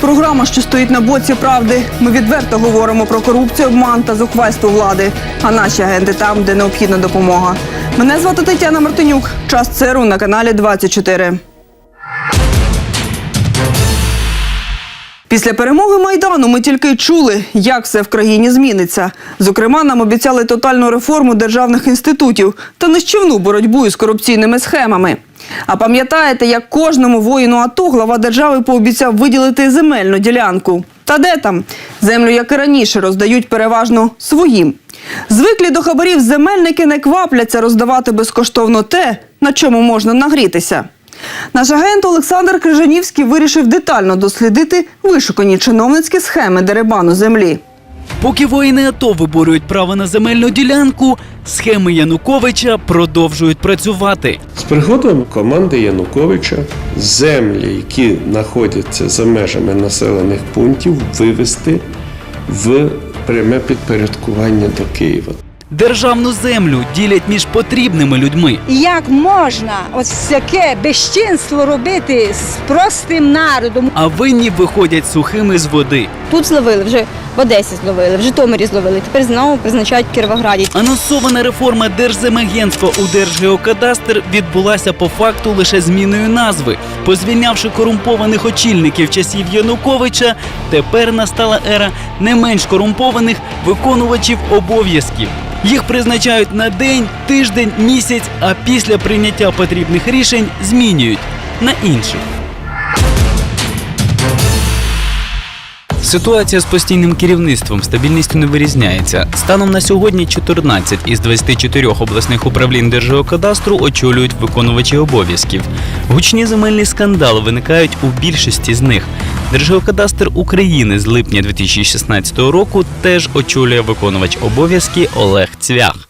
програма, що стоїть на боці правди. Ми відверто говоримо про корупцію, обман та зухвальство влади. А наші агенти там, де необхідна допомога. Мене звати Тетяна Мартинюк. Час ЦРУ на каналі 24. Після перемоги майдану ми тільки й чули, як все в країні зміниться. Зокрема, нам обіцяли тотальну реформу державних інститутів та нищівну боротьбу із корупційними схемами. А пам'ятаєте, як кожному воїну АТО глава держави пообіцяв виділити земельну ділянку? Та де там? Землю, як і раніше, роздають переважно своїм. Звиклі до хабарів земельники не квапляться роздавати безкоштовно те, на чому можна нагрітися. Наш агент Олександр Крижанівський вирішив детально дослідити вишукані чиновницькі схеми дерибану землі. Поки воїни АТО виборюють право на земельну ділянку, схеми Януковича продовжують працювати. З приходом команди Януковича землі, які знаходяться за межами населених пунктів, вивести в пряме підпорядкування до Києва. Державну землю ділять між потрібними людьми. Як можна ось таке безчинство робити з простим народом? А винні виходять сухими з води. Тут зловили, вже в Одесі зловили, в Житомирі зловили. Тепер знову призначають в Кіровограді. Анонсована реформа Держземагентства у Держгеокадастр відбулася по факту лише зміною назви. Позвільнявши корумпованих очільників часів Януковича, тепер настала ера не менш корумпованих виконувачів обов'язків. Їх призначають на день, тиждень, місяць, а після прийняття потрібних рішень змінюють на інших. Ситуація з постійним керівництвом стабільністю не вирізняється. Станом на сьогодні 14 із 24 обласних управлінь Держгеокадастру очолюють виконувачі обов'язків. Гучні земельні скандали виникають у більшості з них. Держгеокадастр України з липня 2016 року теж очолює виконувач обов'язки Олег Цвях.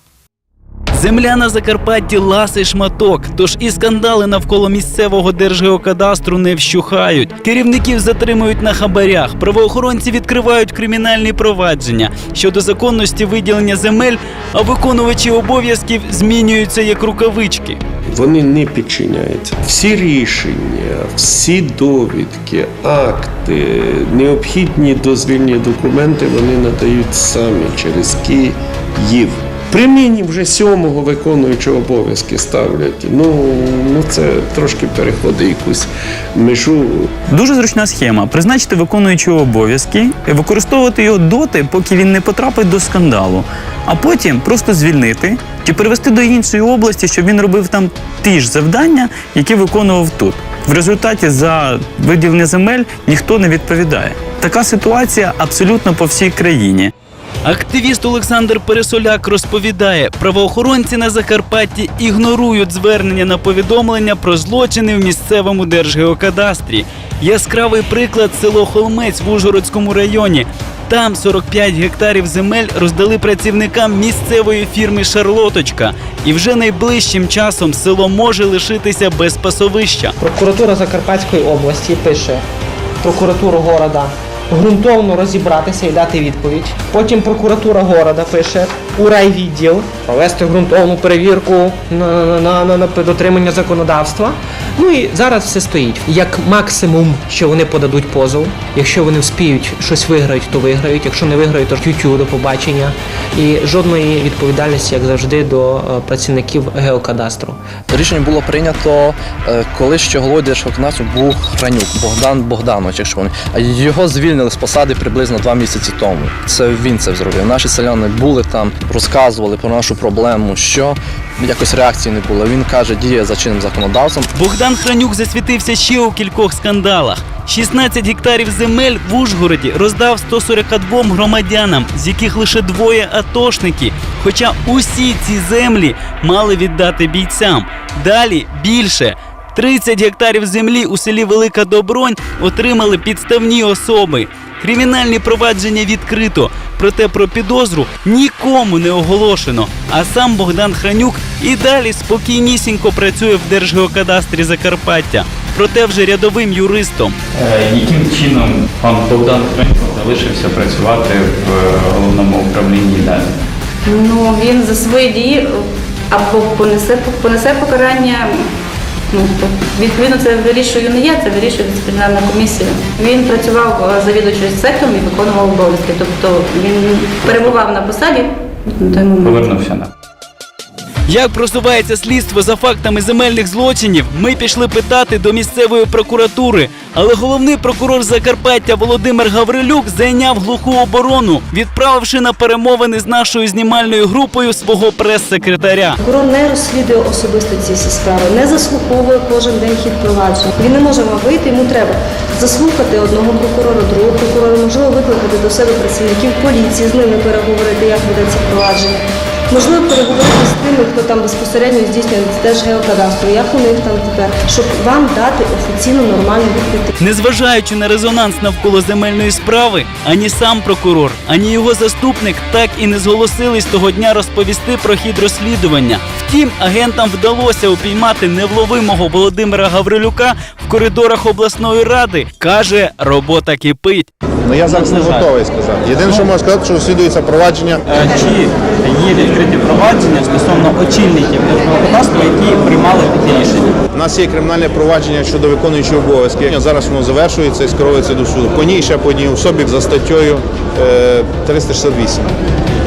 Земля на Закарпатті ласий шматок, тож і скандали навколо місцевого держгеокадастру не вщухають. Керівників затримують на хабарях. Правоохоронці відкривають кримінальні провадження щодо законності виділення земель, а виконувачі обов'язків змінюються як рукавички. Вони не підчиняються. Всі рішення, всі довідки, акти, необхідні дозвільні документи вони надають самі через Київ. При мені вже сьомого виконуючого обов'язки ставлять. Ну, ну це трошки переходить якусь межу. Дуже зручна схема призначити виконуючого обов'язки використовувати його доти, поки він не потрапить до скандалу, а потім просто звільнити чи перевести до іншої області, щоб він робив там ті ж завдання, які виконував тут. В результаті за виділення земель ніхто не відповідає. Така ситуація абсолютно по всій країні. Активіст Олександр Пересоляк розповідає, правоохоронці на Закарпатті ігнорують звернення на повідомлення про злочини в місцевому держгеокадастрі. Яскравий приклад село Холмець в Ужгородському районі. Там 45 гектарів земель роздали працівникам місцевої фірми Шарлоточка, і вже найближчим часом село може лишитися без пасовища. Прокуратура Закарпатської області пише прокуратуру города ґрунтовно розібратися і дати відповідь. Потім прокуратура города пише у райвідділ провести ґрунтовну перевірку на, на, на, на дотримання законодавства. Ну і зараз все стоїть. Як максимум, що вони подадуть позов. Якщо вони вспіють щось виграють, то виграють. Якщо не виграють, то тютю до побачення. І жодної відповідальності, як завжди, до е, працівників геокадастру. Рішення було прийнято, е, коли ще головою Держвиконавців був Хранюк Богдан Богданович, якщо вони. Його звільнили з посади приблизно два місяці тому. Це він це зробив. Наші селяни були там, розказували про нашу проблему, що якось реакції не було. Він каже, діє за чинним законодавством. Богдан Хранюк засвітився ще у кількох скандалах. 16 гектарів земель в Ужгороді роздав 142 громадянам, з яких лише двоє атошники. Хоча усі ці землі мали віддати бійцям. Далі більше. 30 гектарів землі у селі Велика Добронь отримали підставні особи. Кримінальні провадження відкрито, проте про підозру нікому не оголошено. А сам Богдан Хранюк і далі спокійнісінько працює в Держгеокадастрі Закарпаття, проте вже рядовим юристом. Е, Яким чином пан Богдан Хранько залишився працювати в е, головному управлінні далі? Ну він за свої дії або понесе понесе покарання Ну, відповідно, це вирішую не я, це вирішує дисциплінарна комісія. Він працював е, завідувачем сектором і виконував обов'язки. Тобто він перебував на посаді на. Повернувся на. Як просувається слідство за фактами земельних злочинів, ми пішли питати до місцевої прокуратури. Але головний прокурор Закарпаття Володимир Гаврилюк зайняв глуху оборону, відправивши на перемовини з нашою знімальною групою свого прес-секретаря. Прокурор не розслідує особисто ці всі справи, не заслуховує кожен день хід провадження. Він не може вам вийти, йому треба заслухати одного прокурора, другого прокурора, можливо, викликати до себе працівників поліції, з ними переговорити, як буде це провадження. Можливо, переговорити там безпосередньо здійснює Держгеокадастру, як у них там тепер, щоб вам дати офіційно нормальну відповідь. Незважаючи на резонанс навколо земельної справи, ані сам прокурор, ані його заступник так і не зголосились того дня розповісти про хід розслідування. Втім, агентам вдалося упіймати невловимого Володимира Гаврилюка в коридорах обласної ради. каже, робота кипить. Ну я зараз не готовий сказати. Єдине, що можу сказати, що розслідується провадження. Чи є відкриті провадження стосовно очільників Держгеокадастру, які приймали такі рішення? У нас є кримінальне провадження щодо виконуючого обов'язки. Зараз воно завершується і скеровується до суду. По ній ще по одній особі за статтею е, 368.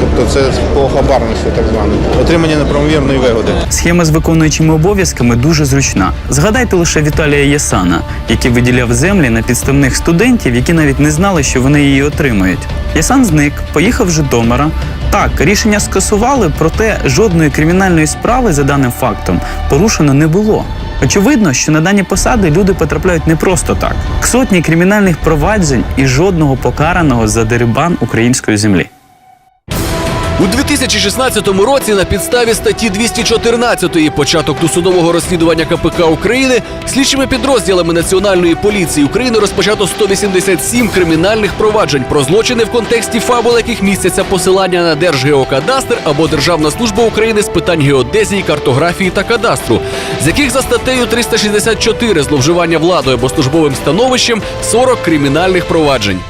Тобто це по хабарництву так званому. Отримання неправомірної вигоди. Схема з виконуючими обов'язками дуже зручна. Згадайте лише Віталія Ясана, який виділяв землі на підставних студентів, які навіть не знали, що вони її отримають. Ясан зник, поїхав в Житомира. Так, рішення скасували, проте жодної кримінальної справи за даним фактом порушено не було. Очевидно, що на дані посади люди потрапляють не просто так. Сотні кримінальних проваджень і жодного покараного за дерибан української землі. У 2016 році на підставі статті 214 початок досудового розслідування КПК України слідчими підрозділами Національної поліції України розпочато 187 кримінальних проваджень про злочини в контексті фабул, яких містяться посилання на Держгеокадастр або Державна служба України з питань геодезії, картографії та кадастру, з яких за статтею 364 зловживання владою або службовим становищем 40 кримінальних проваджень.